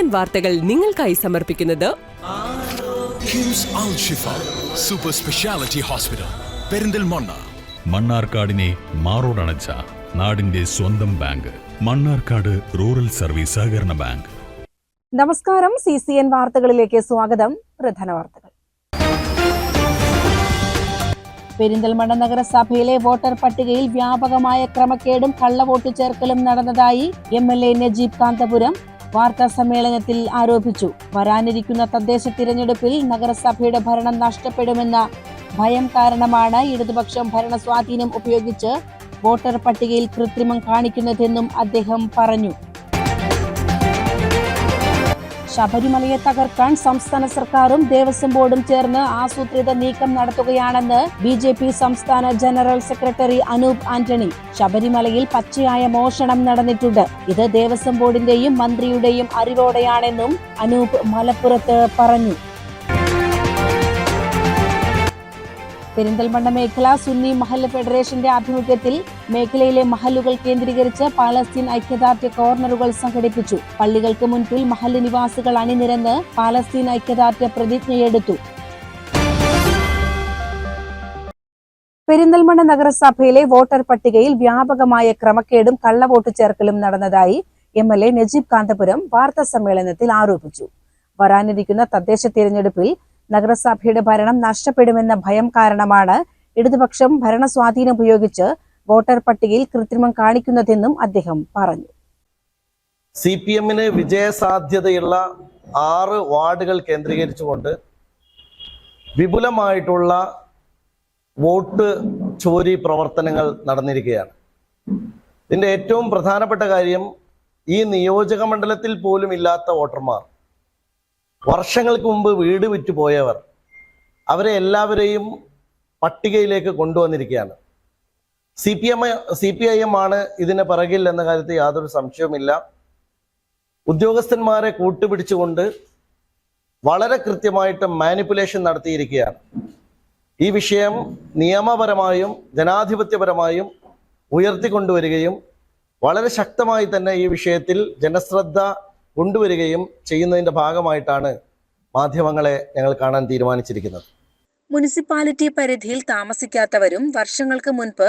N വാർത്തകൾ നിങ്ങൾക്കായി സമർപ്പിക്കുന്നത് സൂപ്പർ സ്പെഷ്യാലിറ്റി ഹോസ്പിറ്റൽ പെരിന്തൽമണ്ണ. മണ്ണാർക്കാടിനെ മാറോടണച്ച നാടിന്റെ സ്വന്തം ബാങ്ക് മണ്ണാർക്കാട് റൂറൽ സർവീസ് സഹകരണ ബാങ്ക്. നമസ്കാരം സി സി എൻ വാർത്തകളിലേക്ക് സ്വാഗതം. പ്രധാന വാർത്തകൾ. പെരിന്തൽമണ്ണ നഗരസഭയിലെ വോട്ടർ പട്ടികയിൽ വ്യാപകമായ ക്രമക്കേടും കള്ളവോട്ട് ചേർക്കലും നടന്നതായി M L A Najeeb Kanthapuram വാർത്താ സമ്മേളനത്തിൽ ആരോപിച്ചു. വരാനിരിക്കുന്ന തദ്ദേശ തിരഞ്ഞെടുപ്പിൽ നഗരസഭയുടെ ഭരണം നഷ്ടപ്പെടുമെന്ന ഭയം കാരണമാണ് ഇടതുപക്ഷം ഭരണ സ്വാധീനം ഉപയോഗിച്ച് വോട്ടർ പട്ടികയിൽ കൃത്രിമം കാണിക്കുന്നതെന്നും അദ്ദേഹം പറഞ്ഞു. ശബരിമലയെ തകർക്കാൻ സംസ്ഥാന സർക്കാരും ദേവസ്വം ബോർഡും ചേർന്ന് ആസൂത്രിത നീക്കം നടത്തുകയാണെന്ന് ബി ജെ പി സംസ്ഥാന ജനറൽ സെക്രട്ടറി അനൂപ് ആന്റണി. ശബരിമലയിൽ പച്ചയായ മോഷണം നടന്നിട്ടുണ്ട്. ഇത് ദേവസ്വം ബോർഡിന്റെയും മന്ത്രിയുടെയും അറിവോടെയാണെന്നും അനൂപ് മലപ്പുറത്ത് പറഞ്ഞു. പെരിന്തൽമണ്ണ മേഖല സുന്നി മഹല്ല് ഫെഡറേഷന്റെ ആഭിമുഖ്യത്തിൽ മേഖലയിലെ മഹല്ലുകൾ കേന്ദ്രീകരിച്ച് പാലസ്തീൻ ഐക്യദാർഢ്യ കോർണറുകൾ സംഘടിപ്പിച്ചു. പള്ളികൾക്ക് മുൻപിൽ മഹല്ല് നിവാസികൾ അണിനിരന്ന് പാലസ്തീൻ ഐക്യദാർഢ്യ പ്രതിജ്ഞയെടുത്തു. പെരിന്തൽമണ്ണ നഗരസഭയിലെ വോട്ടർ പട്ടികയിൽ വ്യാപകമായ ക്രമക്കേടും കള്ളവോട്ട് ചേർക്കലും നടന്നതായി M L A Najeeb Kanthapuram വാർത്താ സമ്മേളനത്തിൽ ആരോപിച്ചു. വരാനിരിക്കുന്ന തദ്ദേശ തിരഞ്ഞെടുപ്പിൽ നഗരസഭയുടെ ഭരണം നഷ്ടപ്പെടുമെന്ന ഭയം കാരണമാണ് ഇടതുപക്ഷം ഭരണ സ്വാധീനം ഉപയോഗിച്ച് വോട്ടർ പട്ടികയിൽ കൃത്രിമം കാണിക്കുന്നതെന്നും അദ്ദേഹം പറഞ്ഞു. സി പി എമ്മിന് വിജയസാധ്യതയുള്ള ആറ് വാർഡുകൾ കേന്ദ്രീകരിച്ചുകൊണ്ട് വിപുലമായിട്ടുള്ള വോട്ട് ചോരി പ്രവർത്തനങ്ങൾ നടന്നിരിക്കുകയാണ്. ഇതിന്റെ ഏറ്റവും പ്രധാനപ്പെട്ട കാര്യം ഈ നിയോജക മണ്ഡലത്തിൽ പോലും ഇല്ലാത്ത വോട്ടർമാർ. വർഷങ്ങൾക്ക് മുമ്പ് വീട് വിറ്റ് പോയവർ അവരെ എല്ലാവരെയും പട്ടികയിലേക്ക് കൊണ്ടുവന്നിരിക്കുകയാണ്. C P M C P I M ആണ് ഇതിന് പിറകിൽ എന്ന കാര്യത്തിൽ യാതൊരു സംശയവുമില്ല. ഉദ്യോഗസ്ഥന്മാരെ കൂട്ടുപിടിച്ചുകൊണ്ട് വളരെ കൃത്യമായിട്ട് മാനിപ്പുലേഷൻ നടത്തിയിരിക്കുകയാണ്. ഈ വിഷയം നിയമപരമായും ജനാധിപത്യപരമായും ഉയർത്തിക്കൊണ്ടുവരികയും വളരെ ശക്തമായി തന്നെ ഈ വിഷയത്തിൽ ജനശ്രദ്ധ കൊണ്ടുവരികയും ചെയ്യുന്നതിന്റെ ഭാഗമായിട്ടാണ് മാധ്യമങ്ങളെ ഞങ്ങൾ കാണാൻ തീരുമാനിച്ചിരിക്കുന്നത്. മുനിസിപ്പാലിറ്റി പരിധിയിൽ താമസിക്കാത്തവരും വർഷങ്ങൾക്ക് മുൻപ്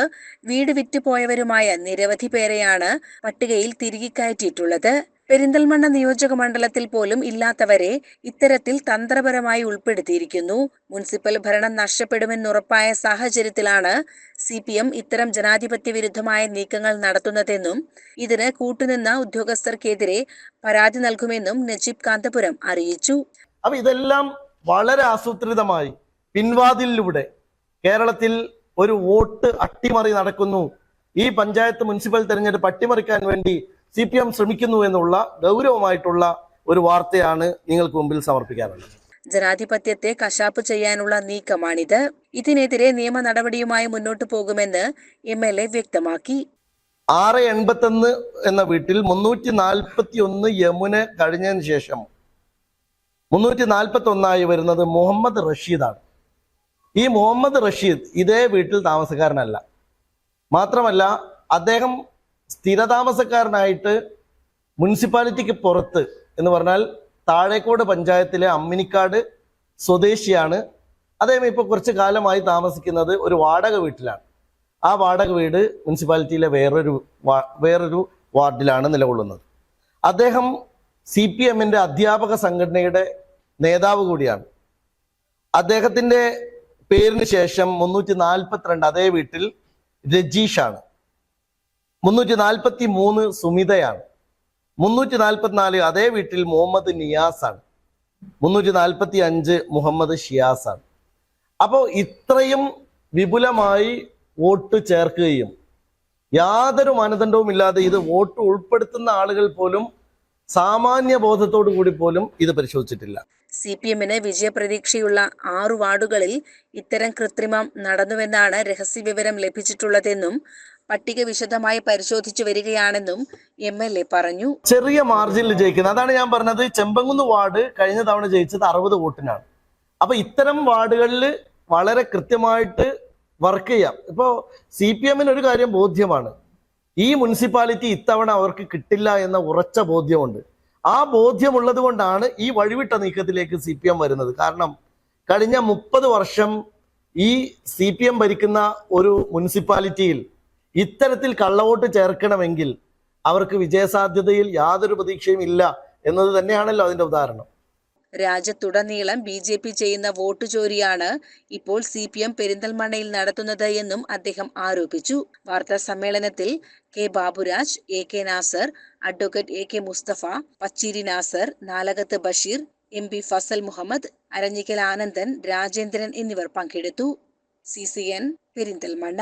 വീട് വിറ്റുപോയവരുമായ നിരവധി പേരെയാണ് പട്ടികയിൽ തിരികെ കയറ്റിയിട്ടുള്ളത്. പെരിന്തൽമണ്ണ നിയോജക മണ്ഡലത്തിൽ പോലും ഇല്ലാത്തവരെ ഇത്തരത്തിൽ തന്ത്രപരമായി ഉൾപ്പെടുത്തിയിരിക്കുന്നു. മുനിസിപ്പൽ ഭരണം നഷ്ടപ്പെടുമെന്നുറപ്പായ സാഹചര്യത്തിലാണ് സി പി എം ഇത്തരം ജനാധിപത്യ വിരുദ്ധമായ നീക്കങ്ങൾ നടത്തുന്നതെന്നും ഇതിന് കൂട്ടുനിന്ന ഉദ്യോഗസ്ഥർക്കെതിരെ പരാതി നൽകുമെന്നും നജീബ് കാന്തപുരം അറിയിച്ചു. അപ്പൊ ഇതെല്ലാം വളരെ ആസൂത്രിതമായി പിൻവാതിലിലൂടെ കേരളത്തിൽ ഒരു വോട്ട് അട്ടിമറി നടക്കുന്നു. ഈ പഞ്ചായത്ത് മുനിസിപ്പൽ തെരഞ്ഞെടുപ്പ് അട്ടിമറിക്കാൻ വേണ്ടി സി പി എം ശ്രമിക്കുന്നു എന്നുള്ള ഗൗരവമായിട്ടുള്ള ഒരു വാർത്തയാണ് നിങ്ങൾക്ക് മുമ്പിൽ സമർപ്പിക്കാറുള്ളത് ജനാധിപത്യത്തെ കശാപ്പ് ചെയ്യാനുള്ള നീക്കമാണിത്. ഇതിനെതിരെ നിയമ നടപടിയുമായി മുന്നോട്ടു പോകുമെന്ന് എം എൽ എ വ്യക്തമാക്കി. ആറ് എൺപത്തൊന്ന് എന്ന വീട്ടിൽ മുന്നൂറ്റി നാൽപ്പത്തി ഒന്ന് യമുന കഴിഞ്ഞതിന് ശേഷം മുന്നൂറ്റി നാൽപ്പത്തി ഒന്നായി വരുന്നത് മുഹമ്മദ് റഷീദാണ്. ഈ മുഹമ്മദ് റഷീദ് ഇതേ വീട്ടിൽ താമസക്കാരനല്ല. മാത്രമല്ല അദ്ദേഹം സ്ഥിരതാമസക്കാരനായിട്ട് മുനിസിപ്പാലിറ്റിക്ക് പുറത്ത് എന്ന് പറഞ്ഞാൽ താഴേക്കോട് പഞ്ചായത്തിലെ അമ്മിനിക്കാട് സ്വദേശിയാണ്. അദ്ദേഹം ഇപ്പോൾ കുറച്ച് കാലമായി താമസിക്കുന്നത് ഒരു വാടക വീട്ടിലാണ്. ആ വാടക വീട് മുനിസിപ്പാലിറ്റിയിലെ വേറൊരു വേറൊരു വാർഡിലാണ് നിലകൊള്ളുന്നത്. അദ്ദേഹം സി പി എമ്മിന്റെ അധ്യാപക സംഘടനയുടെ നേതാവ് കൂടിയാണ്. അദ്ദേഹത്തിന്റെ പേരിന് ശേഷം മുന്നൂറ്റി നാൽപ്പത്തിരണ്ട് അതേ വീട്ടിൽ രജീഷാണ് മുന്നൂറ്റി നാൽപ്പത്തി മൂന്ന് സുമിതയാണ്. മുന്നൂറ്റി നാൽപ്പത്തിനാല് അതേ വീട്ടിൽ മുഹമ്മദ് നിയാസാണ്. മുന്നൂറ്റി നാൽപ്പത്തി അഞ്ച് മുഹമ്മദ് ഷിയാസാണ്. അപ്പോൾ ഇത്രയും വിപുലമായി വോട്ട് ചേർക്കുകയും യാതൊരു മാനദണ്ഡവും ഇല്ലാതെ ഇത് വോട്ട് ഉൾപ്പെടുത്തുന്ന ആളുകൾ പോലും സാമാന്യ ബോധത്തോടു കൂടി പോലും ഇത് പരിശോധിച്ചിട്ടില്ല. സി പി എമ്മിന് വിജയപ്രതീക്ഷയുള്ള ആറു വാർഡുകളിൽ ഇത്തരം കൃത്രിമം നടന്നുവെന്നാണ് രഹസ്യവിവരം ലഭിച്ചിട്ടുള്ളതെന്നും പട്ടിക വിശദമായി പരിശോധിച്ചു വരികയാണെന്നും എം എൽ എ പറഞ്ഞു. ചെറിയ മാർജിനിൽ ജയിക്കുന്നത്. അതാണ് ഞാൻ പറഞ്ഞത്. ചെമ്പങ്കുന്ന് വാർഡ് കഴിഞ്ഞ തവണ ജയിച്ചത് അറുപത് വോട്ടിനാണ്. അപ്പൊ ഇത്തരം വാർഡുകളിൽ വളരെ കൃത്യമായിട്ട് വർക്ക് ചെയ്യാം. ഇപ്പോ സി പി എമ്മിന് ഒരു കാര്യം ബോധ്യമാണ്. ഈ മുനിസിപ്പാലിറ്റി ഇത്തവണ അവർക്ക് കിട്ടില്ല എന്ന ഉറച്ച ബോധ്യമുണ്ട്. ആ ബോധ്യമുള്ളത് കൊണ്ടാണ് ഈ വഴിവിട്ട നീക്കത്തിലേക്ക് സി പി എം വരുന്നത്. കാരണം കഴിഞ്ഞ മുപ്പത് വർഷം ഈ സി പി എം ഭരിക്കുന്ന ഒരു മുനിസിപ്പാലിറ്റിയിൽ ഇത്തരത്തിൽ കള്ളവോട്ട് ചേർക്കണമെങ്കിൽ അവർക്ക് വിജയസാധ്യതയിൽ യാതൊരു പ്രതീക്ഷയും ഇല്ല എന്നത് തന്നെയാണല്ലോ അതിന്റെ ഉദാഹരണം. രാജ്യത്തുടനീളം ബി ജെ പി ചെയ്യുന്ന വോട്ട് ചോരിയാണ് ഇപ്പോൾ സി പി എം പെരിന്തൽമണ്ണയിൽ നടത്തുന്നത് എന്നും അദ്ദേഹം ആരോപിച്ചു. വാർത്താ സമ്മേളനത്തിൽ K Baburaj A K Nasar advocate A K Mustafa Pacheeri Nasar Nalakath Basheer M P Fasal Muhammad Aranjikkal Anandan Rajendran എന്നിവർ പങ്കെടുത്തു. C C N Perinthalmanna.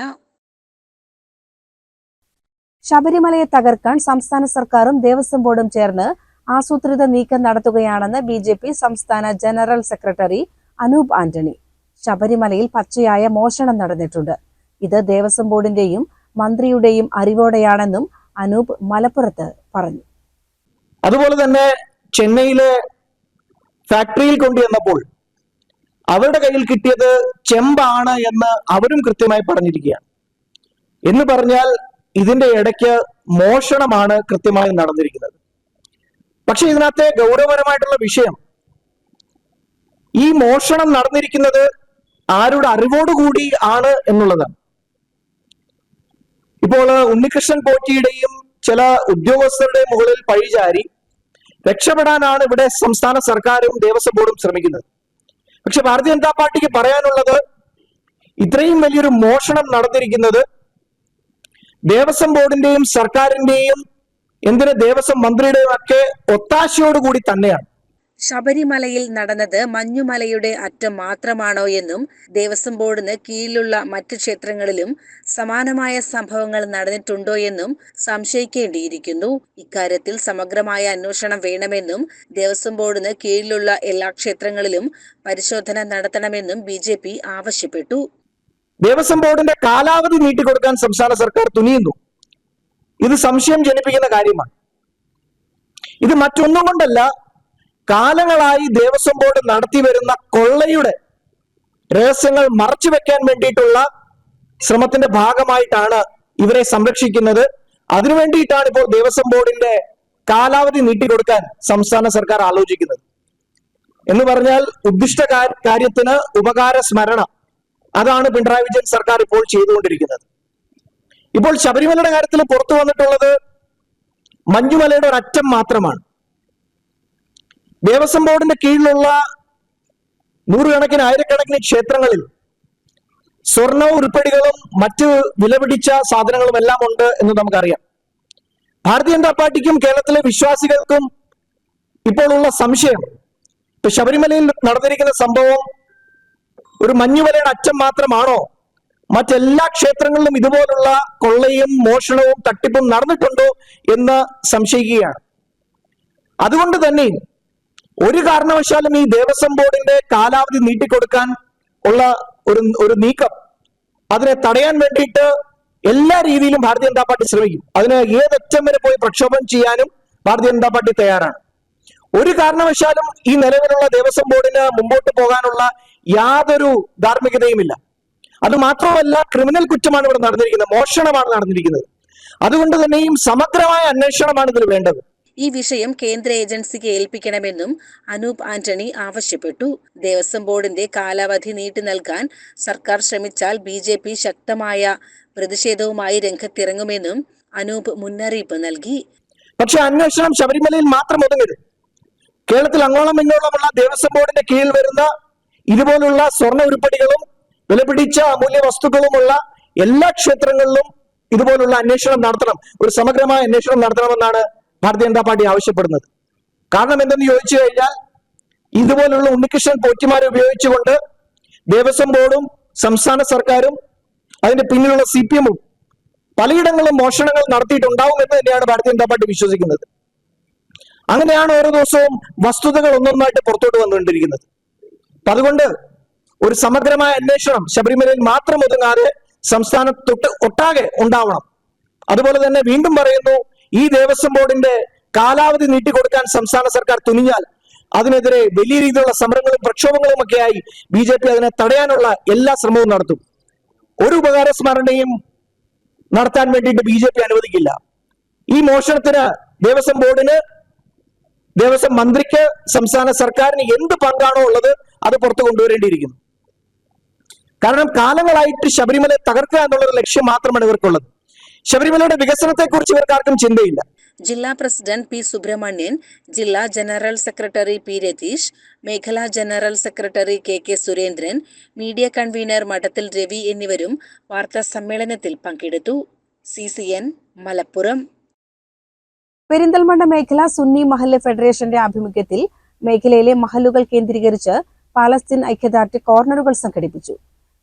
ശബരിമലയെ തകർക്കാൻ സംസ്ഥാന സർക്കാരും ദേവസ്വം ബോർഡും ചേർന്ന് ആസൂത്രിത നീക്കം നടത്തുകയാണെന്ന് ബി ജെ പി സംസ്ഥാന ജനറൽ സെക്രട്ടറി അനൂപ് ആന്റണി. ശബരിമലയിൽ പച്ചയായ മോഷണം നടന്നിട്ടുണ്ട്. ഇത് ദേവസ്വം ബോർഡിന്റെയും മന്ത്രിയുടെയും അറിവോടെയാണെന്നും അനൂപ് മലപ്പുറത്ത് പറഞ്ഞു. അതുപോലെ തന്നെ ചെന്നൈയിലെ ഫാക്ടറിയിൽ കൊണ്ടുവന്നപ്പോൾ അവരുടെ കയ്യിൽ കിട്ടിയത് ചെമ്പാണ് എന്ന് അവരും കൃത്യമായി പറഞ്ഞിരിക്കുകയാണ്. എന്ന് പറഞ്ഞാൽ ഇതിന്റെ ഇടയ്ക്ക് മോഷണമാണ് കൃത്യമായി നടന്നിരിക്കുന്നത്. പക്ഷെ ഇതിനകത്തെ ഗൗരവപരമായിട്ടുള്ള വിഷയം ഈ മോഷണം നടന്നിരിക്കുന്നത് ആരുടെ അറിവോടുകൂടി ആണ് എന്നുള്ളതാണ്. ഇപ്പോൾ ഉണ്ണികൃഷ്ണൻ പോറ്റിയുടെയും ചില ഉദ്യോഗസ്ഥരുടെ മുകളിൽ പഴിചാരി രക്ഷപ്പെടാനാണ് ഇവിടെ സംസ്ഥാന സർക്കാരും ദേവസ്വം ബോർഡും ശ്രമിക്കുന്നത്. പക്ഷെ ഭാരതീയ ജനതാ പാർട്ടിക്ക് പറയാനുള്ളത് ഇത്രയും വലിയൊരു മോഷണം നടന്നിരിക്കുന്നത് ദേവസ്വം ബോർഡിന്റെയും സർക്കാരിന്റെയും എന്തിന് ദേവസ്വം മന്ത്രിയുടെയും ഒക്കെ ഒത്താശയോടുകൂടി തന്നെയാണ്. ശബരിമലയിൽ നടന്നത് മഞ്ഞുമലയുടെ അറ്റം മാത്രമാണോ എന്നും ദേവസ്വം ബോർഡിന് കീഴിലുള്ള മറ്റു ക്ഷേത്രങ്ങളിലും സമാനമായ സംഭവങ്ങൾ നടന്നിട്ടുണ്ടോ എന്നും സംശയിക്കേണ്ടിയിരിക്കുന്നു. ഇക്കാര്യത്തിൽ സമഗ്രമായ അന്വേഷണം വേണമെന്നും ദേവസ്വം ബോർഡിന് കീഴിലുള്ള എല്ലാ ക്ഷേത്രങ്ങളിലും പരിശോധന നടത്തണമെന്നും ബി ആവശ്യപ്പെട്ടു. ദേവസ്വം ബോർഡിന്റെ കാലാവധി നീട്ടിക്കൊടുക്കാൻ സംസ്ഥാന സർക്കാർ തുനിയുന്നു. ഇത് സംശയം ജനിപ്പിക്കുന്ന കാര്യമാണ്. ഇത് മറ്റൊന്നും കൊണ്ടല്ല കാലങ്ങളായി ദേവസ്വം ബോർഡ് നടത്തി വരുന്ന കൊള്ളയുടെ രഹസ്യങ്ങൾ മറച്ചു വെക്കാൻ വേണ്ടിയിട്ടുള്ള ശ്രമത്തിന്റെ ഭാഗമായിട്ടാണ് ഇവരെ സംരക്ഷിക്കുന്നത്. അതിനു വേണ്ടിയിട്ടാണ് ഇപ്പോൾ ദേവസ്വം ബോർഡിന്റെ കാലാവധി നീട്ടിക്കൊടുക്കാൻ സംസ്ഥാന സർക്കാർ ആലോചിക്കുന്നത്. എന്ന് പറഞ്ഞാൽ ഉദ്ദിഷ്ട കാര്യത്തിന് ഉപകാര സ്മരണ അതാണ് പിണറായി വിജയൻ സർക്കാർ ഇപ്പോൾ ചെയ്തുകൊണ്ടിരിക്കുന്നത്. ഇപ്പോൾ ശബരിമലയുടെ കാര്യത്തിൽ പുറത്തു വന്നിട്ടുള്ളത് മഞ്ഞുമലയുടെ ഒരറ്റം മാത്രമാണ്. ദേവസ്വം ബോർഡിന്റെ കീഴിലുള്ള നൂറുകണക്കിന് ആയിരക്കണക്കിന് ക്ഷേത്രങ്ങളിൽ സ്വർണ ഉരുപ്പടികളും മറ്റ് വിലപിടിച്ച സാധനങ്ങളും എല്ലാം ഉണ്ട് എന്ന് നമുക്കറിയാം. ഭാരതീയ ജനതാ പാർട്ടിക്കും കേരളത്തിലെ വിശ്വാസികൾക്കും ഇപ്പോഴുള്ള സംശയം ഇപ്പൊ ശബരിമലയിൽ നടന്നിരിക്കുന്ന സംഭവം ഒരു മഞ്ഞുവലയുടെ അച്ഛൻ മാത്രമാണോ? മറ്റെല്ലാ ക്ഷേത്രങ്ങളിലും ഇതുപോലുള്ള കൊള്ളയും മോഷണവും തട്ടിപ്പും നടന്നിട്ടുണ്ടോ എന്ന് സംശയിക്കുകയാണ്. അതുകൊണ്ട് തന്നെ ഒരു കാരണവശാലും ഈ ദേവസ്വം ബോർഡിന്റെ കാലാവധി നീട്ടിക്കൊടുക്കാൻ ഉള്ള ഒരു ഒരു നീക്കം അതിനെ തടയാൻ വേണ്ടിയിട്ട് എല്ലാ രീതിയിലും ഭാരതീയ ജനതാ പാർട്ടി ശ്രമിക്കും. അതിന് ഏതറ്റം വരെ പോയി പ്രക്ഷോഭം ചെയ്യാനും ഭാരതീയ ജനതാ പാർട്ടി തയ്യാറാണ്. ഒരു കാരണവശാലും ഈ നിലവിലുള്ള ദേവസ്വം ബോർഡിന് മുമ്പോട്ട് പോകാനുള്ള യാതൊരു ധാർമ്മികതയുമില്ല. അത് മാത്രമല്ല ക്രിമിനൽ കുറ്റമാണ് ഇവിടെ നടന്നിരിക്കുന്നത് മോഷണമാണ് നടന്നിരിക്കുന്നത്. അതുകൊണ്ട് തന്നെയും സമഗ്രമായ അന്വേഷണമാണ് ഇതിൽ വേണ്ടത്. ഈ വിഷയം കേന്ദ്ര ഏജൻസിക്ക് ഏൽപ്പിക്കണമെന്നും അനൂപ് ആന്റണി ആവശ്യപ്പെട്ടു. ദേവസ്വം ബോർഡിന്റെ കാലാവധി നീട്ടി നൽകാൻ സർക്കാർ ശ്രമിച്ചാൽ ബി ജെ പി ശക്തമായ പ്രതിഷേധവുമായി രംഗത്തിറങ്ങുമെന്നും അനൂപ് മുന്നറിയിപ്പ് നൽകി. പക്ഷെ അന്വേഷണം ശബരിമലയിൽ മാത്രം ഒതുങ്ങരുത് കേരളത്തിൽ അങ്ങോളം ഇങ്ങോളമുള്ള ദേവസ്വം ബോർഡിന്റെ കീഴിൽ വരുന്ന ഇതുപോലുള്ള സ്വർണ ഉരുപ്പടികളും വിലപിടിച്ച അമൂല്യ വസ്തുക്കളുമുള്ള എല്ലാ ക്ഷേത്രങ്ങളിലും ഇതുപോലുള്ള അന്വേഷണം നടത്തണം. ഒരു സമഗ്രമായ അന്വേഷണം നടത്തണമെന്നാണ് ഭാരതീയ ജനതാ പാർട്ടി ആവശ്യപ്പെടുന്നത്. കാരണം എന്തെന്ന് ചോദിച്ചു കഴിഞ്ഞാൽ ഇതുപോലുള്ള ഉണ്ണികൃഷ്ണൻ പോറ്റിമാരെ ഉപയോഗിച്ചുകൊണ്ട് ദേവസ്വം ബോർഡും സംസ്ഥാന സർക്കാരും അതിന്റെ പിന്നിലുള്ള സി പി എമ്മും പലയിടങ്ങളിലും മോഷണങ്ങൾ നടത്തിയിട്ടുണ്ടാവും എന്ന് തന്നെയാണ് ഭാരതീയ ജനതാ പാർട്ടി വിശ്വസിക്കുന്നത്. അങ്ങനെയാണ് ഓരോ ദിവസവും വസ്തുതകൾ ഒന്നൊന്നായിട്ട് പുറത്തോട്ട് വന്നുകൊണ്ടിരിക്കുന്നത്. അതുകൊണ്ട് ഒരു സമഗ്രമായ അന്വേഷണം ശബരിമലയിൽ മാത്രം ഒതുങ്ങാതെ സംസ്ഥാനത്തൊട്ട് ഒട്ടാകെ ഉണ്ടാവണം. അതുപോലെ തന്നെ വീണ്ടും പറയുന്നു ഈ ദേവസ്വം ബോർഡിന്റെ കാലാവധി നീട്ടിക്കൊടുക്കാൻ സംസ്ഥാന സർക്കാർ തുനിഞ്ഞാൽ അതിനെതിരെ വലിയ രീതിയിലുള്ള സമരങ്ങളും പ്രക്ഷോഭങ്ങളും ഒക്കെയായി ബി ജെ പി അതിനെ തടയാനുള്ള എല്ലാ ശ്രമവും നടത്തും. ഒരു ഉപകാര സ്മരണയും നടത്താൻ വേണ്ടിയിട്ട് ബി ജെ പി അനുവദിക്കില്ല. ഈ മോഷണത്തിന് ദേവസ്വം ബോർഡിന് ദേവസ്വം മന്ത്രിക്ക് സംസ്ഥാന സർക്കാരിന് എന്ത് പങ്കാണോ ഉള്ളത് അത് പുറത്തു കൊണ്ടുവരേണ്ടിയിരിക്കുന്നു. കാരണം കാലങ്ങളായിട്ട് ശബരിമല തകർക്കുക എന്നുള്ള ലക്ഷ്യം മാത്രമാണ് ഇവർക്കുള്ളത്. ശബരിമലയുടെ വികസനത്തെക്കുറിച്ച് കുറിച്ച് ഇവർക്കാർക്കും ചിന്തയില്ല. ജില്ലാ പ്രസിഡന്റ് പി സുബ്രഹ്മണ്യൻ ജില്ലാ ജനറൽ സെക്രട്ടറി പി രതീഷ് മേഖലാ general secretary K K Surendran media convener Madathil Ravi എന്നിവരും വാർത്താ സമ്മേളനത്തിൽ പങ്കെടുത്തു. C C N Malappuram. Perinthalmanna മേഖല സുന്നി മഹല്ല് ഫെഡറേഷന്റെ ആഭിമുഖ്യത്തിൽ മേഖലയിലെ മഹലുകൾ കേന്ദ്രീകരിച്ച് പാലസ്തീൻ ഐക്യദാർഢ്യ കോർണറുകൾ സംഘടിപ്പിച്ചു.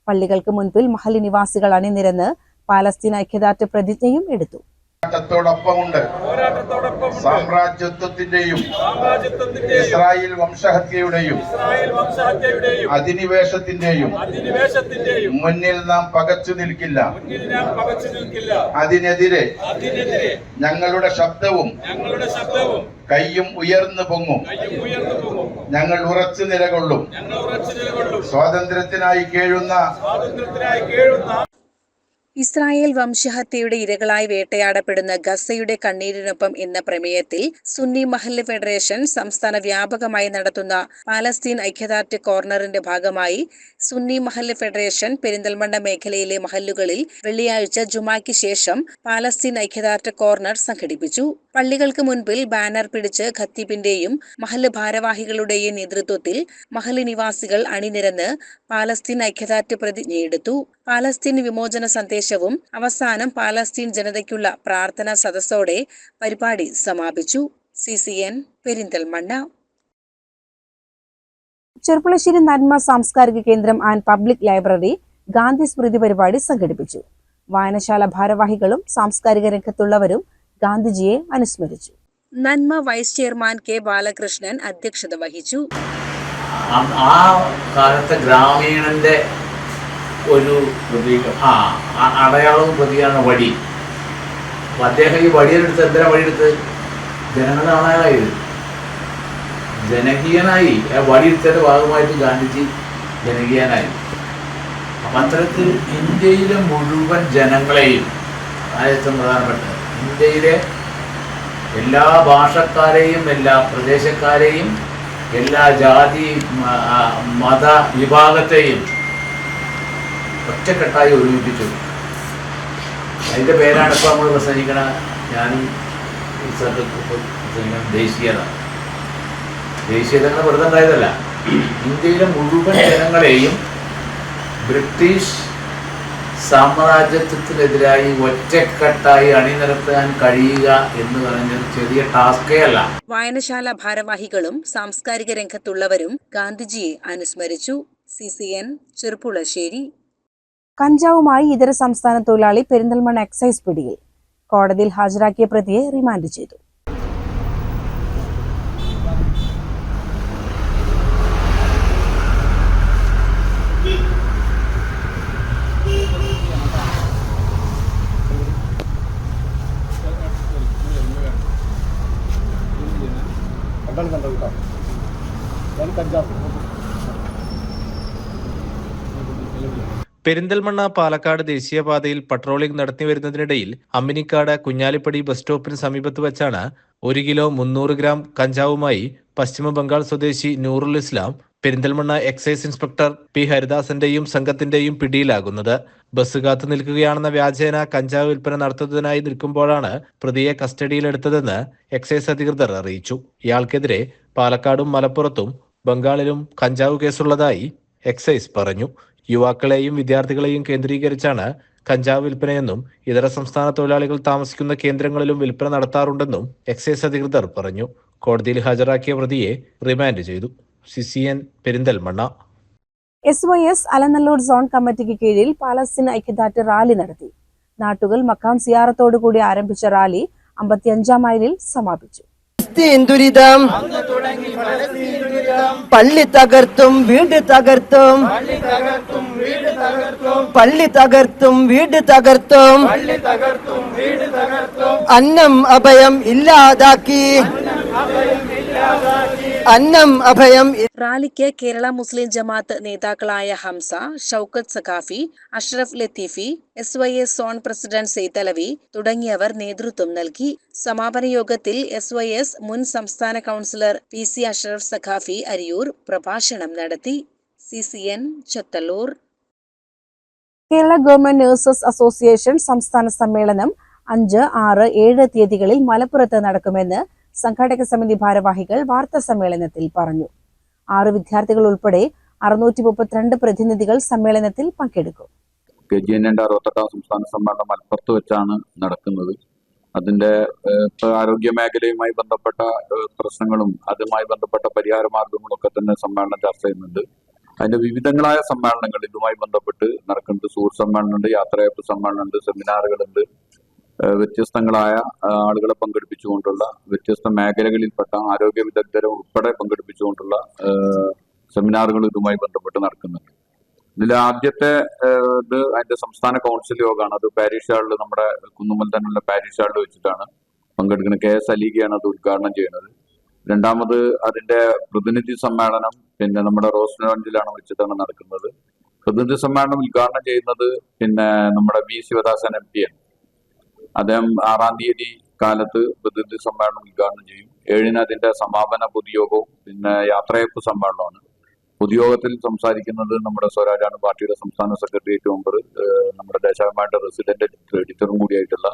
പള്ളികൾക്ക് മുൻപിൽ മഹല്ല് നിവാസികൾ അണിനിരന്ന് പാലസ്തീൻ ഐക്യദാർഢ്യ പ്രതിജ്ഞയും എടുത്തു. പോരാട്ടത്തോടൊപ്പമുണ്ട്. സാമ്രാജ്യത്വത്തിന്റെയും ഇസ്രായേൽ വംശഹത്യയുടെയും അധിനിവേശത്തിന്റെയും മുന്നിൽ നാം പകച്ചു നിൽക്കില്ല. അതിനെതിരെ ഞങ്ങളുടെ ശബ്ദവും കയ്യും ഉയർന്നു പൊങ്ങും. ഞങ്ങൾ ഉറച്ചു നിലകൊള്ളും. സ്വാതന്ത്ര്യത്തിനായി കേഴുന്ന ഇസ്രായേൽ വംശഹത്യയുടെ ഇരകളായി വേട്ടയാടപ്പെടുന്ന ഗസയുടെ കണ്ണീരിനൊപ്പം എന്ന പ്രമേയത്തിൽ സുന്നി മഹല്ല് ഫെഡറേഷൻ സംസ്ഥാന വ്യാപകമായി നടത്തുന്ന പാലസ്തീൻ ഐക്യദാർഢ്യ കോർണറിന്റെ ഭാഗമായി സുന്നി മഹല്ല് ഫെഡറേഷൻ പെരിന്തൽമണ്ണ മേഖലയിലെ മഹല്ലുകളിൽ വെള്ളിയാഴ്ച ജുമായ്ക്ക് ശേഷം പാലസ്തീൻ ഐക്യദാർഢ്യ കോർണർ സംഘടിപ്പിച്ചു. പള്ളികൾക്ക് മുൻപിൽ ബാനർ പിടിച്ച് ഖത്തീബിന്റെയും മഹല്ല് ഭാരവാഹികളുടെയും നേതൃത്വത്തിൽ മഹല്ല് നിവാസികൾ അണിനിരന്ന് പാലസ്തീൻ ഐക്യദാർഢ്യ പ്രതിജ്ഞയെടുത്തു. പാലസ്തീൻ വിമോചന സന്ദേശവും അവസാനം പാലസ്തീൻ ജനതയ്ക്കുള്ള പ്രാർത്ഥനാ സദസ്സോടെ പരിപാടി സമാപിച്ചു. C C N Perinthalmanna. Cherpulassery Nanma സാംസ്കാരിക കേന്ദ്രം ആൻഡ് പബ്ലിക് ലൈബ്രറി ഗാന്ധി സ്മൃതി പരിപാടി സംഘടിപ്പിച്ചു. വായനശാല ഭാരവാഹികളും സാംസ്കാരിക രംഗത്തുള്ളവരും ഗാന്ധിജിയെ അനുസ്മരിച്ചു. നന്മ വൈസ് ചെയർമാൻ കെ ബാലകൃഷ്ണൻ അധ്യക്ഷത വഹിച്ചു. ആ- ആ കാലത്തെ ഗ്രാമീണന്റെ ഒരു പ്രതീകം ആ അടയാളവും പ്രതിയാണ് വടി. അപ്പൊ അദ്ദേഹം ഈ വടിയെടുത്ത് എന്തിനാ വടിയെടുത്ത്? ജനങ്ങളുടെ ആളായത് ജനകീയനായി. ആ വടിയെടുത്തതിന്റെ ഭാഗമായിട്ട് ഗാന്ധിജി ജനകീയനായി. അപ്പം അത്തരത്തിൽ ഇന്ത്യയിലെ മുഴുവൻ ജനങ്ങളെയും ഏറ്റവും പ്രധാനപ്പെട്ട ഇന്ത്യയിലെ എല്ലാ ഭാഷക്കാരെയും എല്ലാ പ്രദേശക്കാരെയും എല്ലാ ജാതി മത വിഭാഗത്തെയും ഒറ്റക്കെട്ടായി ഒരുമിപ്പിച്ചു അതിന്റെ പേരാണ് ഇപ്പോൾ നമ്മൾ പ്രസംഗിക്കണ ഞാനും പ്രസംഗിക്കണം ദേശീയത. ദേശീയത അങ്ങനെ വെറുതെ ഉണ്ടായതല്ല. ഇന്ത്യയിലെ മുഴുവൻ ജനങ്ങളെയും ബ്രിട്ടീഷ് സാമ്രാജ്യത്വത്തിനെതിരായി ഒറ്റക്കെട്ടായി അണിനിരത്താൻ കഴിയുക എന്ന് പറഞ്ഞത് ചെറിയ ടാസ്കേ അല്ല. വായനശാല ഭാരവാഹികളും സാംസ്കാരിക രംഗത്തുള്ളവരും ഗാന്ധിജിയെ അനുസ്മരിച്ചു. സി സി എൻ ചെറുപ്പുളശ്ശേരി കഞ്ചാവുമായി ഇതര സംസ്ഥാന തൊഴിലാളി പെരിന്തൽമണ്ണ എക്സൈസ് പിടിയിൽ കോടതിയിൽ ഹാജരാക്കിയ പ്രതിയെ റിമാൻഡ് ചെയ്തു പെരിന്തൽമണ്ണ പാലക്കാട് ദേശീയപാതയിൽ പട്രോളിംഗ് നടത്തി വരുന്നതിനിടയിൽ അമ്മിനിക്കാട് കുഞ്ഞാലിപ്പടി ബസ് സ്റ്റോപ്പിന് സമീപത്ത് വെച്ചാണ് ഒരു കിലോ മുന്നൂറ് ഗ്രാം കഞ്ചാവുമായി പശ്ചിമ ബംഗാൾ സ്വദേശി Nurul Islam Perinthalmanna excise inspector P ഹരിദാസന്റെയും സംഘത്തിന്റെയും പിടിയിലാകുന്നത്. ബസ് കാത്തു നിൽക്കുകയാണെന്ന വ്യാജേന കഞ്ചാവ് വിൽപ്പന നടത്തുന്നതിനായി നിൽക്കുമ്പോഴാണ് പ്രതിയെ കസ്റ്റഡിയിലെടുത്തതെന്ന് എക്സൈസ് അധികൃതർ അറിയിച്ചു. ഇയാൾക്കെതിരെ പാലക്കാടും മലപ്പുറത്തും ബംഗാളിലും കഞ്ചാവ് കേസുള്ളതായി എക്സൈസ് പറഞ്ഞു. യുവാക്കളെയും വിദ്യാർത്ഥികളെയും കേന്ദ്രീകരിച്ചാണ് കഞ്ചാവ് വിൽപ്പനയെന്നും ഇതര സംസ്ഥാന തൊഴിലാളികൾ താമസിക്കുന്ന കേന്ദ്രങ്ങളിലും വിൽപ്പന നടത്താറുണ്ടെന്നും എക്സൈസ് അധികൃതർ പറഞ്ഞു. കോടതിയിൽ ഹാജരാക്കിയ പ്രതിയെ റിമാൻഡ് ചെയ്തു. CCN Perinthalmanna. S Y S Alanallur zone കമ്മിറ്റിക്ക് കീഴിൽ പാലസ്തീൻ ഐക്യദാർഢ്യ റാലി നടത്തി. നാട്ടുകൾ മക്കാം സിയാറത്തോടുകൂടി ആരംഭിച്ച റാലി അമ്പത്തിയഞ്ചാം മൈലിൽ സമാപിച്ചു. ഫലസ്തീൻ ദുരിതം പള്ളി തകർത്തും വീട് തകർത്തും. പള്ളി തകർത്തും വീട് തകർത്തും. അന്നം അഭയം ഇല്ലാതാക്കി. അന്നം അഭയം റാലിക്ക് കേരള മുസ്ലിം ജമാഅത്ത് നേതാക്കളായ Hamza Shoukath Saqafi Ashraf Latheefi S Y S zone president Saithalavi തുടങ്ങിയവർ നേതൃത്വം നൽകി. സമാപന യോഗത്തിൽ എസ് വൈ എസ് മുൻ സംസ്ഥാന councillor P C Ashraf Saqafi Ariyur പ്രഭാഷണം നടത്തി. C C N Chathallur. Kerala government nurses association സംസ്ഥാന സമ്മേളനം അഞ്ച് ആറ് ഏഴ് തീയതികളിൽ മലപ്പുറത്ത് നടക്കുമെന്ന് സംഘാടക സമിതി ഭാരവാഹികൾ വാർത്താ സമ്മേളനത്തിൽ പറഞ്ഞു. ആറ് വിദ്യാർത്ഥികൾ ഉൾപ്പെടെ അറുന്നൂറ്റി മുപ്പത്തിരണ്ട് പ്രതിനിധികൾ സമ്മേളനത്തിൽ പങ്കെടുക്കും. കെ ജി എൻ എന്റെ അറുപത്തെട്ടാം സംസ്ഥാന സമ്മേളനം മലപ്പുറത്ത് വെച്ചാണ് നടക്കുന്നത്. അതിന്റെ ഏഹ്, ആരോഗ്യ മേഖലയുമായി ബന്ധപ്പെട്ട പ്രശ്നങ്ങളും അതുമായി ബന്ധപ്പെട്ട പരിഹാര മാർഗങ്ങളും ഒക്കെ തന്നെ സമ്മേളനം ചർച്ച ചെയ്യുന്നുണ്ട്. അതിന്റെ വിവിധങ്ങളായ സമ്മേളനങ്ങൾ ഇതുമായി ബന്ധപ്പെട്ട് നടക്കുന്നുണ്ട്. സുഹൃത്ത് സമ്മേളനമുണ്ട് യാത്രയപ്പ് സമ്മേളനമുണ്ട് സെമിനാറുകളുണ്ട്. വ്യത്യസ്തങ്ങളായ ആളുകളെ പങ്കെടുപ്പിച്ചുകൊണ്ടുള്ള വ്യത്യസ്ത മേഖലകളിൽപ്പെട്ട ആരോഗ്യ വിദഗ്ധരെ ഉൾപ്പെടെ പങ്കെടുപ്പിച്ചുകൊണ്ടുള്ള സെമിനാറുകൾ ഇതുമായി ബന്ധപ്പെട്ട് നടക്കുന്നുണ്ട്. ഇതിൽ ആദ്യത്തെ ഇത് അതിന്റെ സംസ്ഥാന കൗൺസിൽ യോഗമാണ് അത് പാരീഷ് ഹാളിൽ നമ്മുടെ കുന്നുമ്മൽ തന്നെയുള്ള പാരീഷ് ഹാളിൽ വെച്ചിട്ടാണ് പങ്കെടുക്കുന്നത്. കെ എസ് അലീഗയാണ് അത് ഉദ്ഘാടനം ചെയ്യുന്നത്. രണ്ടാമത് അതിന്റെ പ്രതിനിധി സമ്മേളനം പിന്നെ നമ്മുടെ റോസ് ലോഞ്ചിലാണ് വെച്ചിട്ടാണ് നടക്കുന്നത്. പ്രതിനിധി സമ്മേളനം ഉദ്ഘാടനം ചെയ്യുന്നത് പിന്നെ നമ്മുടെ വി ശിവദാസൻ എം പി ആണ്. അദ്ദേഹം ആറാം തീയതി കാലത്ത് പ്രതിനിധി സമ്മേളനം ഉദ്ഘാടനം ചെയ്യും. ഏഴിന് അതിന്റെ സമാപന പൊതുയോഗവും പിന്നെ യാത്രയപ്പ് സമ്മേളനമാണ് പൊതുയോഗത്തിൽ സംസാരിക്കുന്നത് നമ്മുടെ സ്വരാജാണ്. പാർട്ടിയുടെ സംസ്ഥാന സെക്രട്ടേറിയറ്റ് മെമ്പർ നമ്മുടെ ദേശാഭിമാനിയുടെ റെസിഡന്റ് എഡിറ്ററും കൂടിയായിട്ടുള്ള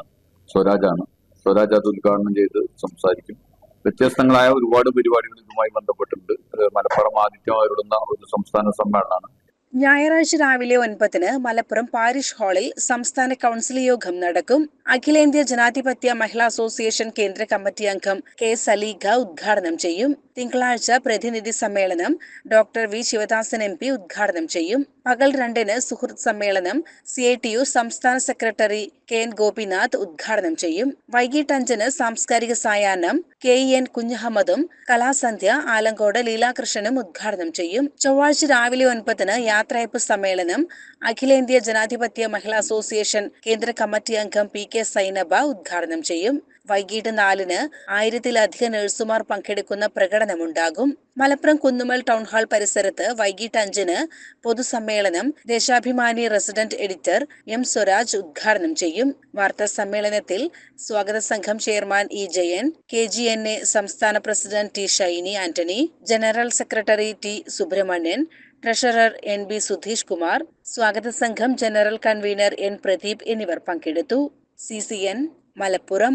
സ്വരാജാണ്. സ്വരാജ് അത് ഉദ്ഘാടനം ചെയ്ത് സംസാരിക്കും. വ്യത്യസ്തങ്ങളായ ഒരുപാട് പരിപാടികൾ ഇതുമായി ബന്ധപ്പെട്ടിട്ടുണ്ട്. മലപ്പുറം ആതിഥ്യമരുളുന്ന ഒരു സംസ്ഥാന സമ്മേളനമാണ്. ഞായറാഴ്ച രാവിലെ ഒൻപതിന് മലപ്പുറം പാരിഷ് ഹാളിൽ സംസ്ഥാന കൗൺസിൽ യോഗം നടക്കും. അഖിലേന്ത്യാ ജനാധിപത്യ മഹിളാ അസോസിയേഷൻ കേന്ദ്ര കമ്മിറ്റി അംഗം കെ സലീഖ ഉദ്ഘാടനം ചെയ്യും. തിങ്കളാഴ്ച പ്രതിനിധി സമ്മേളനം doctor V Sivadasan M P ഉദ്ഘാടനം ചെയ്യും. പകൽ രണ്ടിന് സുഹൃത്ത് സമ്മേളനം സി ഐ ടി യു സംസ്ഥാന സെക്രട്ടറി കെ എൻ ഗോപിനാഥ് ഉദ്ഘാടനം ചെയ്യും. വൈകിട്ട് അഞ്ചിന് സാംസ്കാരിക സായാഹ്നം കെ ഇ എൻ കുഞ്ഞഹമ്മദും കലാസന്ധ്യ ആലങ്കോട് ലീലാകൃഷ്ണനും ഉദ്ഘാടനം ചെയ്യും. ചൊവ്വാഴ്ച രാവിലെ ഒൻപതിന് യാത്രയപ്പ് സമ്മേളനം അഖിലേന്ത്യാ ജനാധിപത്യ മഹിളാ അസോസിയേഷൻ കേന്ദ്ര കമ്മിറ്റി അംഗം പി കെ സൈനബ ഉദ്ഘാടനം ചെയ്യും. വൈകിട്ട് നാലിന് ആയിരത്തിലധികം നഴ്സുമാർ പങ്കെടുക്കുന്ന പ്രകടനമുണ്ടാകും. മലപ്പുറം കുന്നുമൽ ടൗൺ ഹാൾ പരിസരത്ത് വൈകിട്ട് അഞ്ചിന് പൊതുസമ്മേളനം Deshabhimani resident editor M Swaraj ഉദ്ഘാടനം ചെയ്യും. വാർത്താ സമ്മേളനത്തിൽ സ്വാഗത സംഘം chairman E Jayan K G N A സംസ്ഥാന president T Shyni Antony general secretary T Subramanian treasurer N B Sudheesh Kumar സ്വാഗത സംഘം ജനറൽ കൺവീനർ എൻ പ്രദീപ് എന്നിവർ പങ്കെടുത്തു. C C N Malappuram.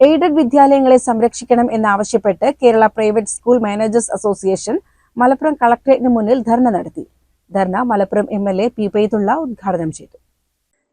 Aided വിദ്യാലയങ്ങളെ സംരക്ഷിക്കണം എന്നാവശ്യപ്പെട്ട് Kerala private school managers association Malappuram കളക്ടറേറ്റിന് മുന്നിൽ ധർണ നടത്തി. Dharna Malappuram M L A P പെയ്തുള്ള ഉദ്ഘാടനം ചെയ്തു.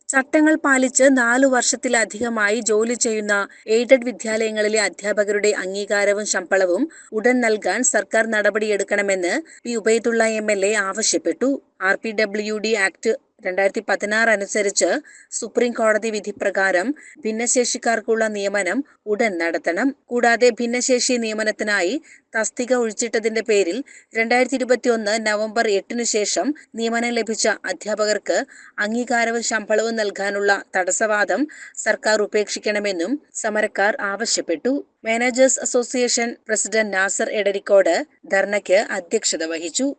ചട്ടങ്ങൾ പാലിച്ച് നാലു വർഷത്തിലധികമായി ജോലി ചെയ്യുന്ന എയ്ഡഡ് വിദ്യാലയങ്ങളിലെ അധ്യാപകരുടെ അംഗീകാരവും ശമ്പളവും ഉടൻ നൽകാൻ സർക്കാർ നടപടിയെടുക്കണമെന്ന് P Ubaidullah M L A ആവശ്യപ്പെട്ടു. R P W D act രണ്ടായിരത്തി പതിനാറ് അനുസരിച്ച് സുപ്രീം കോടതി വിധി പ്രകാരം ഭിന്നശേഷിക്കാർക്കുള്ള നിയമനം ഉടൻ നടത്തണം. കൂടാതെ ഭിന്നശേഷി നിയമനത്തിനായി തസ്തിക ഒഴിച്ചിട്ടതിന്റെ പേരിൽ രണ്ടായിരത്തി ഇരുപത്തിയൊന്ന് നവംബർ എട്ടിനു ശേഷം നിയമനം ലഭിച്ച അധ്യാപകർക്ക് അംഗീകാരവും ശമ്പളവും നൽകാനുള്ള തടസ്സവാദം സർക്കാർ ഉപേക്ഷിക്കണമെന്നും സമരക്കാർ ആവശ്യപ്പെട്ടു. Managers association president Nasar Edarikode ധർണയ്ക്ക് അധ്യക്ഷത വഹിച്ചു.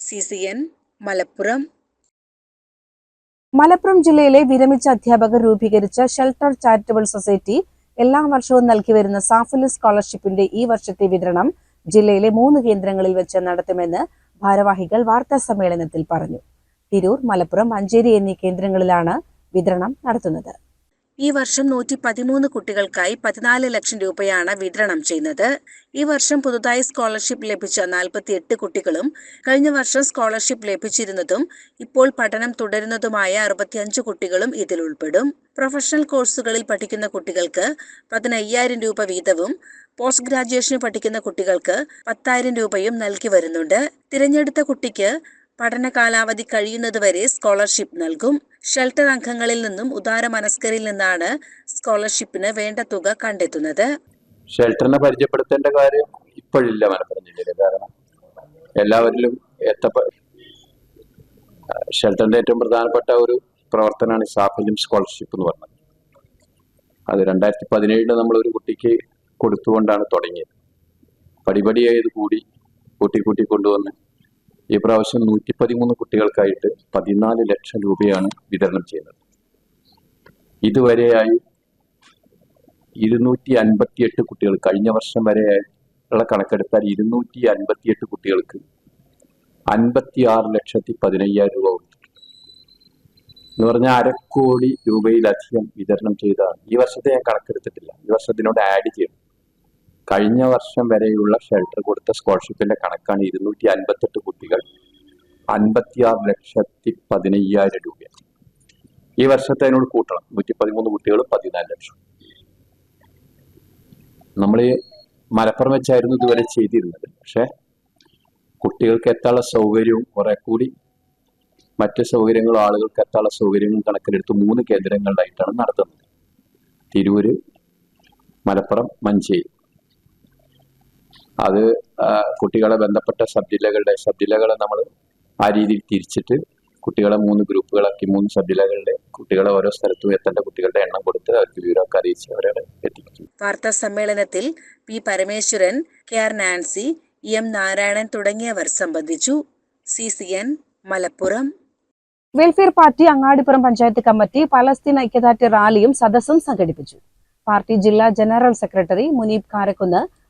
സി മലപ്പുറം. മലപ്പുറം ജില്ലയിലെ വിരമിച്ച അധ്യാപകർ രൂപീകരിച്ച ഷെൽട്ടർ ചാരിറ്റബിൾ സൊസൈറ്റി എല്ലാ വർഷവും നൽകി വരുന്ന സാഫല്യ സ്കോളർഷിപ്പിന്റെ ഈ വർഷത്തെ വിതരണം ജില്ലയിലെ മൂന്ന് കേന്ദ്രങ്ങളിൽ വെച്ച് നടത്തുമെന്ന് ഭാരവാഹികൾ വാർത്താ സമ്മേളനത്തിൽ പറഞ്ഞു. തിരൂർ മലപ്പുറം മഞ്ചേരി എന്നീ കേന്ദ്രങ്ങളിലാണ് വിതരണം നടത്തുന്നത്. ഈ വർഷം നൂറ്റി പതിമൂന്ന് കുട്ടികൾക്കായി പതിനാല് ലക്ഷം രൂപയാണ് വിതരണം ചെയ്യുന്നത്. ഈ വർഷം പുതുതായി സ്കോളർഷിപ്പ് ലഭിച്ച നാൽപ്പത്തി എട്ട് കുട്ടികളും കഴിഞ്ഞ വർഷം സ്കോളർഷിപ്പ് ലഭിച്ചിരുന്നതും ഇപ്പോൾ പഠനം തുടരുന്നതുമായ അറുപത്തിയഞ്ച് കുട്ടികളും ഇതിൽ ഉൾപ്പെടും. പ്രൊഫഷണൽ കോഴ്സുകളിൽ പഠിക്കുന്ന കുട്ടികൾക്ക് പതിനയ്യായിരം രൂപ വീതവും പോസ്റ്റ് ഗ്രാജുവേഷന് പഠിക്കുന്ന കുട്ടികൾക്ക് പത്തായിരം രൂപയും നൽകി വരുന്നുണ്ട്. തിരഞ്ഞെടുത്ത കുട്ടിക്ക് പഠന കാലാവധി കഴിയുന്നതുവരെ സ്കോളർഷിപ്പ് നൽകും. ഷെൽട്ടർ അംഗങ്ങളിൽ നിന്നും ഉദാര മനസ്കരിൽ നിന്നാണ് സ്കോളർഷിപ്പിന് വേണ്ട തുക കണ്ടെത്തുന്നത്. ഷെൽട്ടറിനെ പരിചയപ്പെടുത്തേണ്ട കാര്യം ഇപ്പോഴില്ല മലപ്പുറം ജില്ലയിൽ കാരണം എല്ലാവരിലും ഷെൽട്ടറിന്റെ ഏറ്റവും പ്രധാനപ്പെട്ട ഒരു പ്രവർത്തനമാണ് സാഫല്യം സ്കോളർഷിപ്പ് എന്ന് പറഞ്ഞത്. അത് രണ്ടായിരത്തി പതിനേഴിൽ നമ്മൾ ഒരു കുട്ടിക്ക് കൊടുത്തുകൊണ്ടാണ് തുടങ്ങിയത്. പടിപടിയായത് കൂടി കൂട്ടി കൂട്ടി കൊണ്ടുവന്ന് ഈ പ്രാവശ്യം നൂറ്റി പതിമൂന്ന് കുട്ടികൾക്കായിട്ട് പതിനാല് ലക്ഷം രൂപയാണ് വിതരണം ചെയ്യുന്നത്. ഇതുവരെയായി ഇരുന്നൂറ്റി അൻപത്തിയെട്ട് കുട്ടികൾ കഴിഞ്ഞ വർഷം വരെ ഉള്ള കണക്കെടുത്താൽ ഇരുന്നൂറ്റി അൻപത്തിയെട്ട് കുട്ടികൾക്ക് അൻപത്തി ആറ് ലക്ഷത്തി പതിനയ്യായിരം രൂപ കൊടുത്തു. എന്ന് പറഞ്ഞാൽ അരക്കോടി രൂപയിലധികം വിതരണം ചെയ്തതാണ് ഈ വർഷത്തെ ഞാൻ കണക്കെടുത്തിട്ടില്ല. ഈ വർഷത്തിനോട് ആഡ് ചെയ്യണം. കഴിഞ്ഞ വർഷം വരെയുള്ള ഷെൽട്ടർ കൊടുത്ത സ്കോളർഷിപ്പിന്റെ കണക്കാണ് ഇരുന്നൂറ്റി അൻപത്തെട്ട് കുട്ടികൾ അൻപത്തിയാറ് ലക്ഷത്തി പതിനയ്യായിരം രൂപ. ഈ വർഷത്തെ അതിനോട് കൂട്ടണം. നൂറ്റി പതിമൂന്ന് കുട്ടികൾ പതിനാല് ലക്ഷം. നമ്മൾ മലപ്പുറം വെച്ചായിരുന്നു ഇതുവരെ ചെയ്തിരുന്നത്. പക്ഷെ കുട്ടികൾക്ക് എത്താനുള്ള സൗകര്യവും കുറെ കൂടി മറ്റ് സൗകര്യങ്ങളും ആളുകൾക്ക് എത്താനുള്ള സൗകര്യങ്ങളും കണക്കിലെടുത്ത് മൂന്ന് കേന്ദ്രങ്ങളിലായിട്ടാണ് നടത്തുന്നത്. തിരൂര് മലപ്പുറം മഞ്ചേരി. അത് കുട്ടികളെ ബന്ധപ്പെട്ട സബ് ജില്ലകളുടെ സബ് ജില്ലകളെ നമ്മൾ ആ രീതിയിൽ തിരിച്ചിട്ട് കുട്ടികളെ മൂന്ന് ഗ്രൂപ്പുകളാക്കി മൂന്ന് സബ് ജില്ലകളിലെ കുട്ടികളെ ഓരോ സ്ഥലത്തും എത്തേണ്ട കുട്ടികളുടെ എണ്ണം കൊടുത്ത് അവർക്ക് വിവരമൊക്കെ അറിയിച്ച് അവരെ എത്തിക്കും വാർത്താ സമ്മേളനത്തിൽ P Parameswaran K R Nancy E M Narayanan തുടങ്ങിയവർ സംബന്ധിച്ചു. C C N Malappuram. Welfare party Angadipuram panchayat committee Palestine ഐക്യദാർഢ്യ റാലിയും സദസ്സും സംഘടിപ്പിച്ചു. പാർട്ടി ജില്ലാ general secretary Muneeb Karakunnu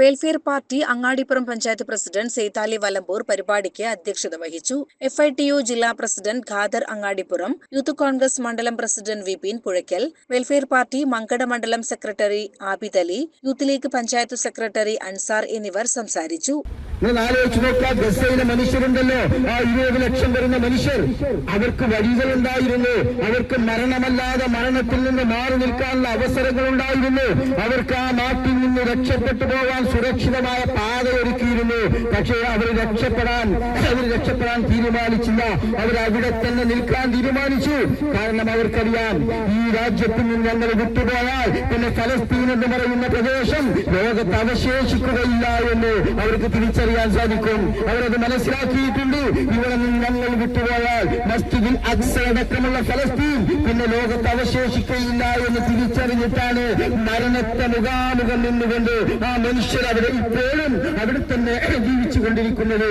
welfare party Angadipuram panchayat president Saithali Valamboor പരിപാടിക്ക് അധ്യക്ഷത വഹിച്ചു. എഫ് ഐ ടി യു ജില്ലാ president Khader Angadipuram youth Congress മണ്ഡലം president Vipin Puzhakkal welfare party Mankada മണ്ഡലം secretary Abid Ali youth league panchayat secretary Ansar എന്നിവർ സംസാരിച്ചു. മനുഷ്യരുണ്ടല്ലോ. ആ ഇരുപത് ലക്ഷം വരുന്ന മനുഷ്യർ. അവർക്ക് വഴികളുണ്ടായിരുന്നു. അവർക്ക് മരണമല്ലാതെ മരണത്തിൽ നിന്ന് മാറി നിൽക്കാനുള്ള അവസരങ്ങൾ ഉണ്ടായിരുന്നു അവർക്ക് ആ നാട്ടിൽ നിന്ന് രക്ഷപ്പെട്ടു പോകാൻ സുരക്ഷിതമായ പാത ഒരുക്കിയിരുന്നു പക്ഷേ അവർ രക്ഷപ്പെടാൻ അവർ രക്ഷപ്പെടാൻ തീരുമാനിച്ചില്ല. അവർ അവിടെ തന്നെ നിൽക്കാൻ തീരുമാനിച്ചു. കാരണം അവർക്കറിയാം ഈ രാജ്യത്തിൽ നിന്ന് ഞങ്ങൾ വിട്ടുപോയാൽ പിന്നെ ഫലസ്തീൻ എന്ന് പറയുന്ന പ്രദേശം ലോകത്ത് അവശേഷിക്കുകയില്ല എന്ന് അവർക്ക് തിരിച്ചറിയാൻ സാധിക്കും. അവരത് മനസ്സിലാക്കിയിട്ടുണ്ട്. ഇവിടെ നിന്ന് ഞങ്ങൾ വിട്ടുപോയാൽ മസ്ജിദിൽ അക്സടക്കമുള്ള ഫലസ്തീൻ പിന്നെ ലോകത്ത് അവശേഷിക്കുകയില്ല എന്ന് തിരിച്ചറിഞ്ഞിട്ടാണ് മരണത്തെ മുഖാമുഖം നിന്നുകൊണ്ട് ആ മനുഷ്യർ അവിടെ ഇപ്പോഴും അവിടെ തന്നെ ജീവിച്ചു കൊണ്ടിരിക്കുന്നത്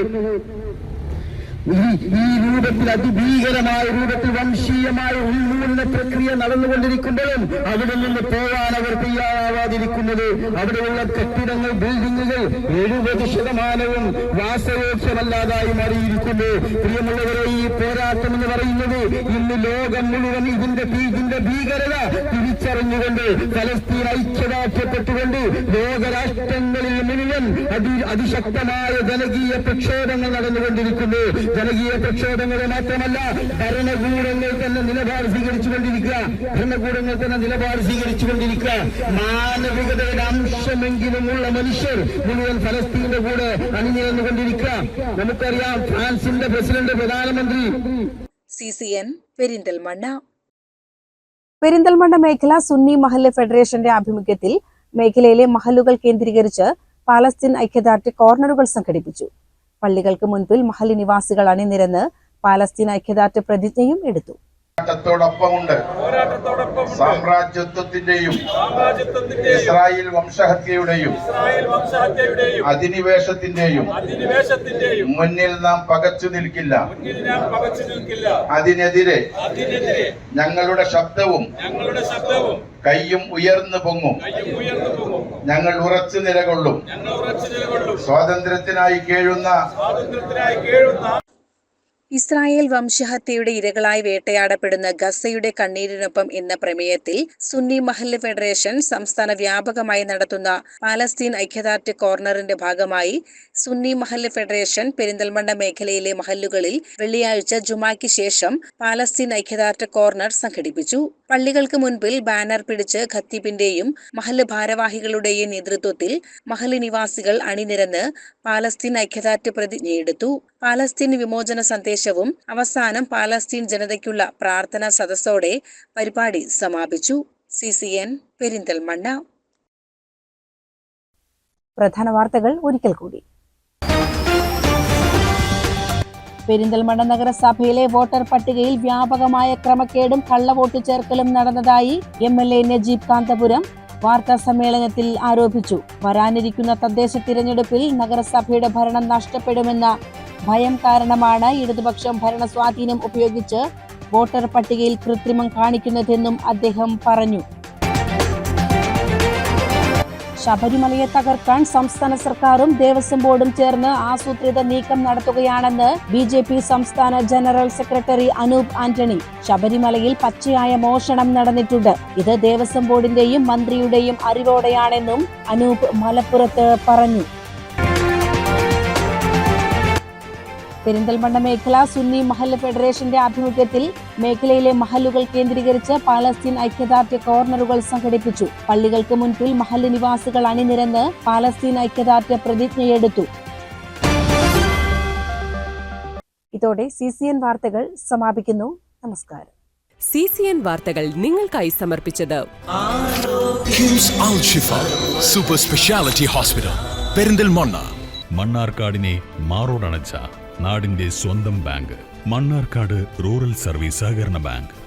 ഈ രൂപത്തിൽ അതിഭീകരമായ രൂപത്തിൽ വംശീയമായ ഉന്മൂലന പ്രക്രിയ നടന്നുകൊണ്ടിരിക്കുമ്പോഴും അവിടെ നിന്ന് പോകാൻ അവർ തയ്യാറാവാതിരിക്കുന്നത്. അവിടെയുള്ള കെട്ടിടങ്ങൾ ബിൽഡിങ്ങുകൾ എഴുപത് ശതമാനവും വാസയോക്ഷമല്ലാതായി മാറിയിരിക്കുന്നു. പ്രിയമുള്ളവരെ ഈ പോരാട്ടം എന്ന് പറയുന്നത് ഇന്ന് ലോകം മുഴുവൻ ഇതിന്റെ ഇതിന്റെ ഭീകരത തിരിച്ചറിഞ്ഞുകൊണ്ട് ഫലസ്തീൻ ഐക്യദാർഢ്യപ്പെട്ടുകൊണ്ട് ലോകരാഷ്ട്രങ്ങളിൽ മുഴുവൻ അതി അതിശക്തമായ ജനകീയ പ്രക്ഷോഭങ്ങൾ നടന്നുകൊണ്ടിരിക്കുന്നു. ജനകീയ പ്രക്ഷോഭങ്ങളെ മാത്രമല്ല ഭരണകൂടങ്ങൾ തന്നെ നിലപാട് സ്വീകരിച്ചുകൊണ്ടിരിക്കുക. ഭരണകൂടങ്ങൾ തന്നെ നിലപാട് സ്വീകരിച്ചുകൊണ്ടിരിക്കുക. മാനവികതയുടെ അംശമെങ്കിലുമുള്ള മനുഷ്യർ മുഴുവൻ ഫലസ്തീന്റെ കൂടെ അണിനിരന്നുകൊണ്ടിരിക്കുക. നമുക്കറിയാം ഫ്രാൻസിന്റെ പ്രസിഡന്റ് പ്രധാനമന്ത്രി. C C N Perinthalmanna. Perinthalmanna മേഖല സുന്നി മഹല്ല് ഫെഡറേഷന്റെ ആഭിമുഖ്യത്തിൽ മേഖലയിലെ മഹലുകൾ കേന്ദ്രീകരിച്ച് പാലസ്തീൻ ഐക്യദാർഢ്യ കോർണറുകൾ സംഘടിപ്പിച്ചു. പള്ളികൾക്ക് മുൻപിൽ മഹൽ നിവാസികൾ അണിനിരന്ന് പാലസ്തീൻ ഐക്യദാർഢ്യ പ്രതിജ്ഞയും എടുത്തു. പോരാട്ടത്തോടൊപ്പമുണ്ട്. സാമ്രാജ്യത്വത്തിന്റെയും ഇസ്രായേൽ വംശഹത്യയുടെയും അധിനിവേശത്തിന്റെയും മുന്നിൽ നാം പകച്ചു നിൽക്കില്ല. അതിനെതിരെ ഞങ്ങളുടെ ശബ്ദവും കയ്യും ഉയർന്നു പൊങ്ങും. ഞങ്ങൾ ഉറച്ചു നിലകൊള്ളും. സ്വാതന്ത്ര്യത്തിനായി കേഴുന്ന ഇസ്രായേൽ വംശഹത്യയുടെ ഇരകളായി വേട്ടയാടപ്പെടുന്ന ഗസയുടെ കണ്ണീരിനൊപ്പം എന്ന പ്രമേയത്തിൽ സുന്നി മഹല്ല് ഫെഡറേഷൻ സംസ്ഥാന വ്യാപകമായി നടത്തുന്ന പാലസ്തീൻ ഐക്യദാർഢ്യ കോർണറിന്റെ ഭാഗമായി സുന്നി മഹല്ല് ഫെഡറേഷൻ പെരിന്തൽമണ്ണ മേഖലയിലെ മഹല്ലുകളിൽ വെള്ളിയാഴ്ച ജുമായ്ക്ക് ശേഷം പാലസ്തീൻ ഐക്യദാർഢ്യ കോർണർ സംഘടിപ്പിച്ചു. പള്ളികൾക്ക് മുൻപിൽ ബാനർ പിടിച്ച് ഖത്തീബിന്റെയും മഹല്ല് ഭാരവാഹികളുടെയും നേതൃത്വത്തിൽ മഹല്ല് നിവാസികൾ അണിനിരന്ന് പാലസ്തീൻ ഐക്യദാർഢ്യ പ്രതിജ്ഞയെടുത്തു. പാലസ്തീൻ വിമോചന സന്ദേശവും അവസാനം പാലസ്തീൻ ജനതയ്ക്കുള്ള പ്രാർത്ഥനാ സദസ്സോടെ പരിപാടി സമാപിച്ചു. C C N Perinthalmanna. പ്രധാന വാർത്തകൾ ഒരിക്കൽ കൂടി. പെരിന്തൽമണ്ണ നഗരസഭയിലെ വോട്ടർ പട്ടികയിൽ വ്യാപകമായ ക്രമക്കേടും കള്ളവോട്ട് ചേർക്കലും നടന്നതായി M L A Najeeb Kanthapuram വാർത്താ സമ്മേളനത്തിൽ ആരോപിച്ചു. വരാനിരിക്കുന്ന തദ്ദേശ തിരഞ്ഞെടുപ്പിൽ നഗരസഭയുടെ ഭരണം നഷ്ടപ്പെടുമെന്ന ഭയം കാരണമാണ് ഇടതുപക്ഷം ഭരണ സ്വാധീനം ഉപയോഗിച്ച് വോട്ടർ പട്ടികയിൽ കൃത്രിമം കാണിക്കുന്നതെന്നും അദ്ദേഹം പറഞ്ഞു. ശബരിമലയെ തകർക്കാൻ സംസ്ഥാന സർക്കാരും ദേവസ്വം ബോർഡും ചേർന്ന് ആസൂത്രിത നീക്കം നടത്തുകയാണെന്ന് ബി ജെ പി സംസ്ഥാന ജനറൽ സെക്രട്ടറി അനൂപ് ആന്റണി. ശബരിമലയിൽ പച്ചയായ മോഷണം നടന്നിട്ടുണ്ട്. ഇത് ദേവസ്വം ബോർഡിന്റെയും മന്ത്രിയുടെയും അറിവോടെയാണെന്നും അനൂപ് മലപ്പുറത്ത് പറഞ്ഞു. പെരിന്തൽമണ്ണ മേഖല സുന്നി മഹല്ല് ഫെഡറേഷന്റെ ആഭിമുഖ്യത്തിൽ മേഖലയിലെ മഹല്ലുകൾ കേന്ദ്രീകരിച്ച് പാലസ്തീൻ ഐക്യദാർഢ്യ കോർണറുകൾ സംഘടിപ്പിച്ചു. പള്ളികൾക്ക് മുൻപിൽ മഹല്ല് നിവാസികൾ അണിനിരന്ന് പാലസ്തീൻ ഐക്യദാർഢ്യ പ്രതിജ്ഞയെടുത്തു. ഇതോടെ സി സി എൻ വാർത്തകൾ സമാപിക്കുന്നു. നമസ്കാരം. സി സി എൻ വാർത്തകൾ നിങ്ങൾക്കായി സമർപ്പിച്ചത് സൂപ്പർ സ്പെഷ്യാലിറ്റി ഹോസ്പിറ്റൽ പെരിന്തൽമണ്ണ മണ്ണാർക്കാടിനെ മാറോടണച്ച നാടിന്റെ സ്വന്തം ബാങ്ക് മണ്ണാർക്കാട് റൂറൽ സർവീസ് സഹകരണ ബാങ്ക്.